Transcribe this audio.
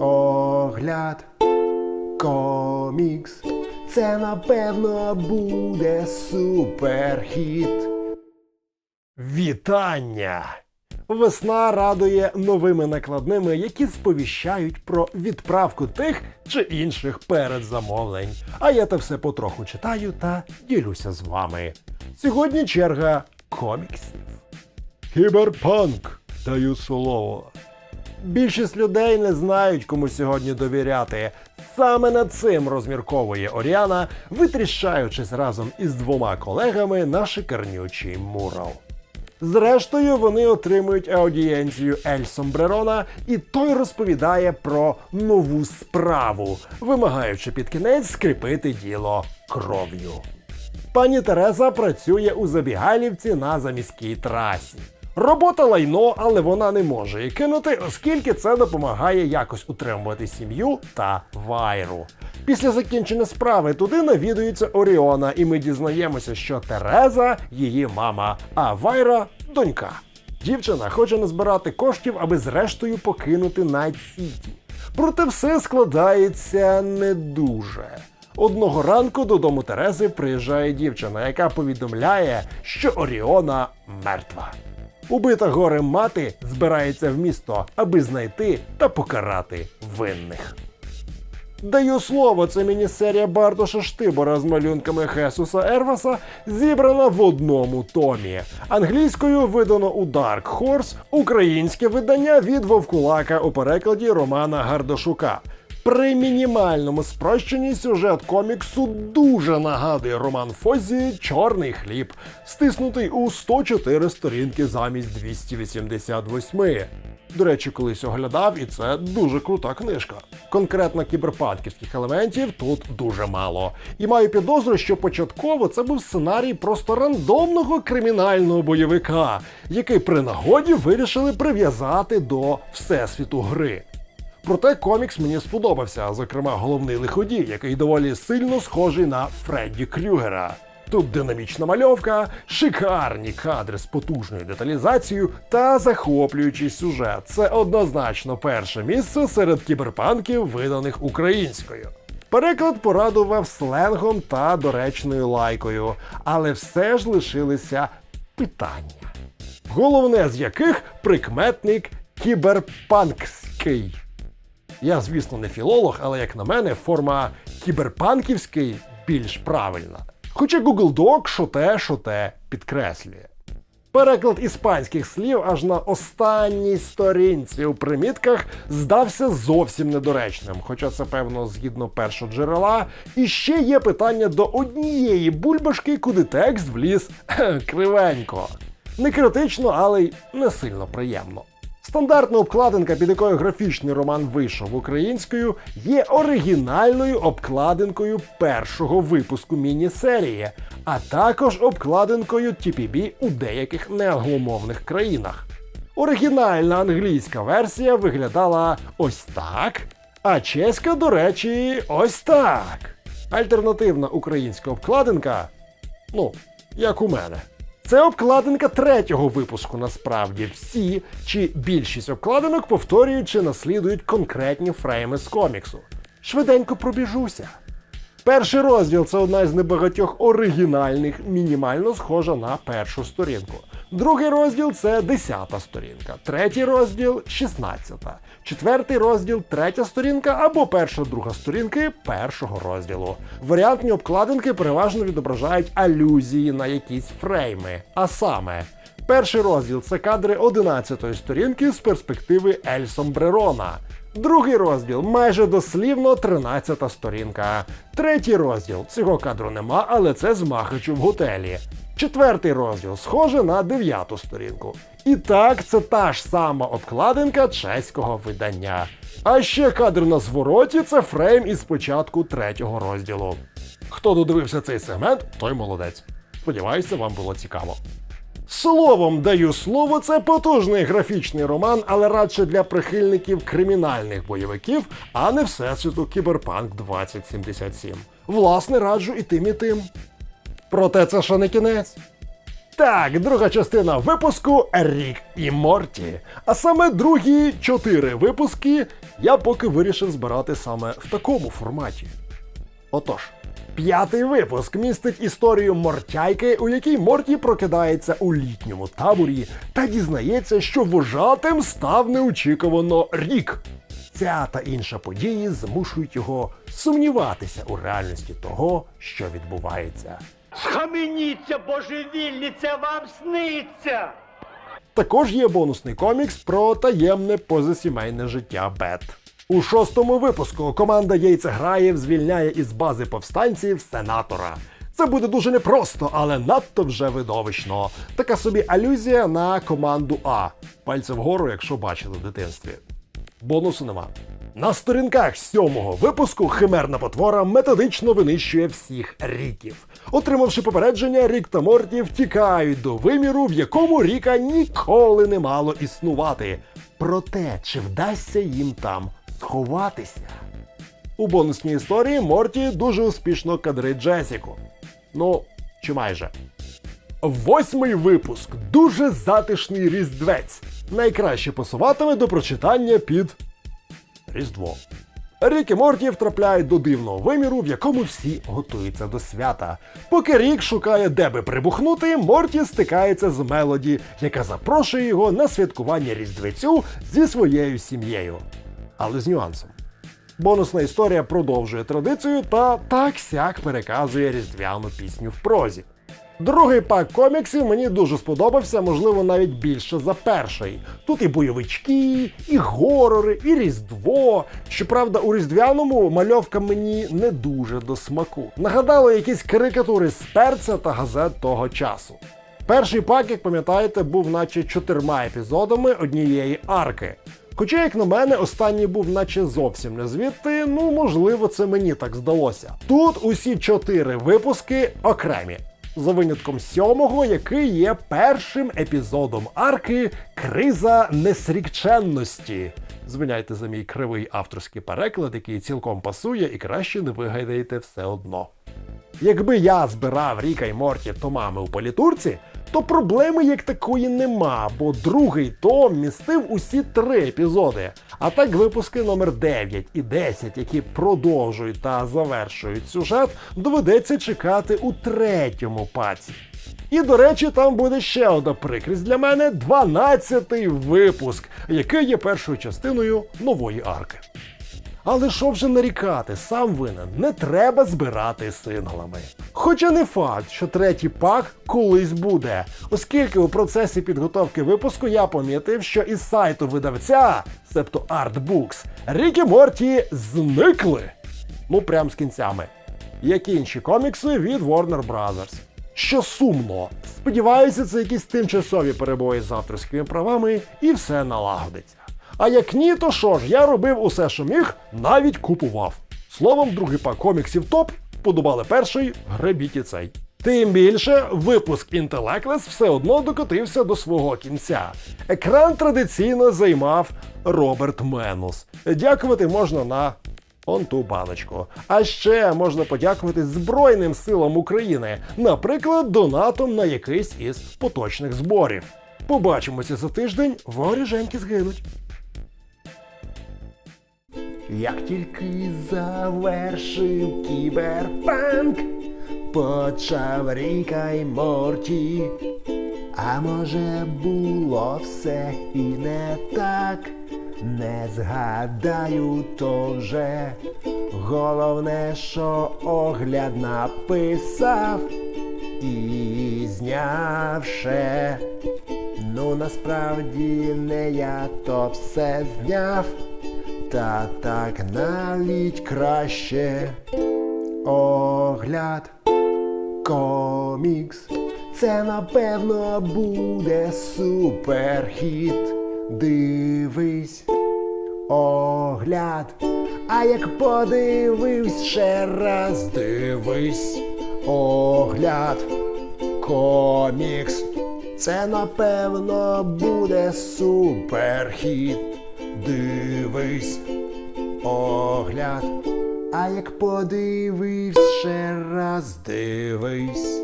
Огляд комікс. Це напевно буде суперхіт. Вітання! Весна радує новими накладними, які сповіщають про відправку тих чи інших передзамовлень. А я те все потроху читаю та ділюся з вами. Сьогодні черга коміксів. Кіберпанк даю слово. Більшість людей не знають, кому сьогодні довіряти. Саме над цим розмірковує Оріана, витріщаючись разом із двома колегами на шикарнючий мурал. Зрештою, вони отримують аудієнцію Ель Сомбрерона, і той розповідає про нову справу, вимагаючи під кінець скріпити діло кров'ю. Пані Тереза працює у забігайлівці на заміській трасі. Робота лайно, але вона не може її кинути, оскільки це допомагає якось утримувати сім'ю та вайру. Після закінчення справи туди навідується Оріона, і ми дізнаємося, що Тереза її мама, а Вайра донька. Дівчина хоче назбирати коштів, аби зрештою покинути Найт-Сіті. Проте все складається не дуже. Одного ранку додому Терези приїжджає дівчина, яка повідомляє, що Оріона мертва. Убита горем мати збирається в місто, аби знайти та покарати винних. Даю слово, це міні-серія Бартоша Штибора з малюнками Хесуса Ерваса, зібрана в одному томі. Англійською видано у Dark Horse, українське видання від Вовкулака у перекладі Романа Гардашука. При мінімальному спрощенні сюжет коміксу дуже нагадує роман Фозі Чорний хліб, стиснутий у 104 сторінки замість 288. До речі, колись оглядав, і це дуже крута книжка. Конкретно кіберпанківських елементів тут дуже мало. І маю підозру, що початково це був сценарій просто рандомного кримінального бойовика, який при нагоді вирішили прив'язати до всесвіту гри. Проте комікс мені сподобався, зокрема головний лиходій, який доволі сильно схожий на Фредді Крюгера. Тут динамічна мальовка, шикарні кадри з потужною деталізацією та захоплюючий сюжет. Це однозначно перше місце серед кіберпанків, виданих українською. Переклад порадував сленгом та доречною лайкою, але все ж лишилися питання. Головне з яких прикметник кіберпанкський. Я, звісно, не філолог, але як на мене, форма кіберпанківський більш правильна. Хоча Google Doc що те, що те підкреслює. Переклад іспанських слів аж на останній сторінці у примітках здався зовсім недоречним, хоча це, певно, згідно першого джерела. І ще є питання до однієї бульбашки, куди текст вліз кривенько. Не критично, але й не сильно приємно. Стандартна обкладинка, під якою графічний роман вийшов українською, є оригінальною обкладинкою першого випуску міні-серії, а також обкладинкою TPB у деяких неангломовних країнах. Оригінальна англійська версія виглядала ось так, а чеська, до речі, ось так. Альтернативна українська обкладинка, ну, як у мене. Це обкладинка третього випуску. Насправді всі чи більшість обкладинок повторюють чи наслідують конкретні фрейми з коміксу. Швиденько пробіжуся. Перший розділ це одна з небагатьох оригінальних, мінімально схожа на першу сторінку. Другий розділ це 10 сторінка, третій розділ 16, четвертий розділ, третя сторінка або перша друга сторінки першого розділу. Варіантні обкладинки переважно відображають алюзії на якісь фрейми. А саме, перший розділ це кадри 11-ї сторінки з перспективи Ель Сомбрерона. Другий розділ майже дослівно 13-та сторінка. Третій розділ цього кадру нема, але це з Махачу в готелі. Четвертий розділ схоже на дев'яту сторінку. І так, це та ж сама обкладинка чеського видання. А ще кадр на звороті це фрейм із початку третього розділу. Хто додивився цей сегмент, той молодець. Сподіваюся, вам було цікаво. Словом, даю слово, це потужний графічний роман, але радше для прихильників кримінальних бойовиків, а не всесвіту Кіберпанк 2077. Власне, раджу і тим, і тим. Проте це ще не кінець. Так, друга частина випуску Рік і Морті. А саме другі чотири випуски я поки вирішив збирати саме в такому форматі. Отож, п'ятий випуск містить історію мортяйки, у якій Морті прокидається у літньому таборі та дізнається, що вожатим став неочікувано рік. Ця та інша події змушують його сумніватися у реальності того, що відбувається. Схаменіться, божевільні, це вам сниться! Також є бонусний комікс про таємне позасімейне життя Бет. У шостому випуску команда Яйцеграєв звільняє із бази повстанців сенатора. Це буде дуже непросто, але надто вже видовищно. Така собі алюзія на команду А. Пальці вгору, якщо бачили в дитинстві. Бонусу нема. На сторінках сьомого випуску химерна потвора методично винищує всіх ріків. Отримавши попередження, Рік та Морті втікають до виміру, в якому Ріка ніколи не мало існувати. Проте, чи вдасться їм там сховатися? У бонусній історії Морті дуже успішно кадрить Джесіку. Ну, чи майже. Восьмий випуск. Дуже затишний різдвець. Найкраще пасуватиме до прочитання під Різдво. Рік і Морті втрапляють до дивного виміру, в якому всі готуються до свята. Поки Рік шукає, де би прибухнути, Морті стикається з Мелоді, яка запрошує його на святкування Різдвецю зі своєю сім'єю. Але з нюансом. Бонусна історія продовжує традицію та так сяк переказує різдвяну пісню в прозі. Другий пак коміксів мені дуже сподобався, можливо, навіть більше за перший. Тут і бойовички, і горори, і різдво. Щоправда, у різдвяному мальовка мені не дуже до смаку. Нагадало якісь карикатури з перця та газет того часу. Перший пак, як пам'ятаєте, був наче чотирма епізодами однієї арки. Хоча, як на мене, останній був наче зовсім не звідти, ну можливо, це мені так здалося. Тут усі чотири випуски окремі. За винятком сьомого, який є першим епізодом арки Криза несрікченності. Звиняйте за мій кривий авторський переклад, який цілком пасує і краще не вигадаєте все одно. Якби я збирав Ріка й Морті томами у політурці, то проблеми як такої нема, бо другий том містив усі три епізоди. А так випуски номер 9 і 10, які продовжують та завершують сюжет, доведеться чекати у третьому паці. І, до речі, там буде ще одна прикрість для мене 12-й випуск, який є першою частиною нової арки. Але що вже нарікати, сам винен, не треба збирати синглами. Хоча не факт, що третій пак колись буде, оскільки у процесі підготовки випуску я помітив, що із сайту видавця, себто Artbooks, Рік і Морті зникли. Ну прям з кінцями. Як і інші комікси від Warner Brothers. Що сумно. Сподіваюся, це якісь тимчасові перебої з авторськими правами і все налагодиться. А як ні, то що ж, я робив усе, що міг, навіть купував. Словом, другий пак коміксів топ, вподобали перший, гребіть і цей. Тим більше, випуск Intellectless все одно докотився до свого кінця. Екран традиційно займав Роберт Менус. Дякувати можна на он ту баночку. А ще можна подякувати Збройним силам України, наприклад, донатом на якийсь із поточних зборів. Побачимося за тиждень, воріженьки згинуть. Як тільки завершив кіберпанк, почав Ріка й Морті. А може було все і не так, не згадаю то вже. Головне, що огляд написав і зняв ще. Ну насправді не я то все зняв. Та так навіть краще огляд комікс. Це напевно буде суперхіт. Дивись огляд. А як подивився ще раз, дивись огляд комікс. Це напевно буде суперхіт. Дивись огляд. А як подивись ще раз, дивись.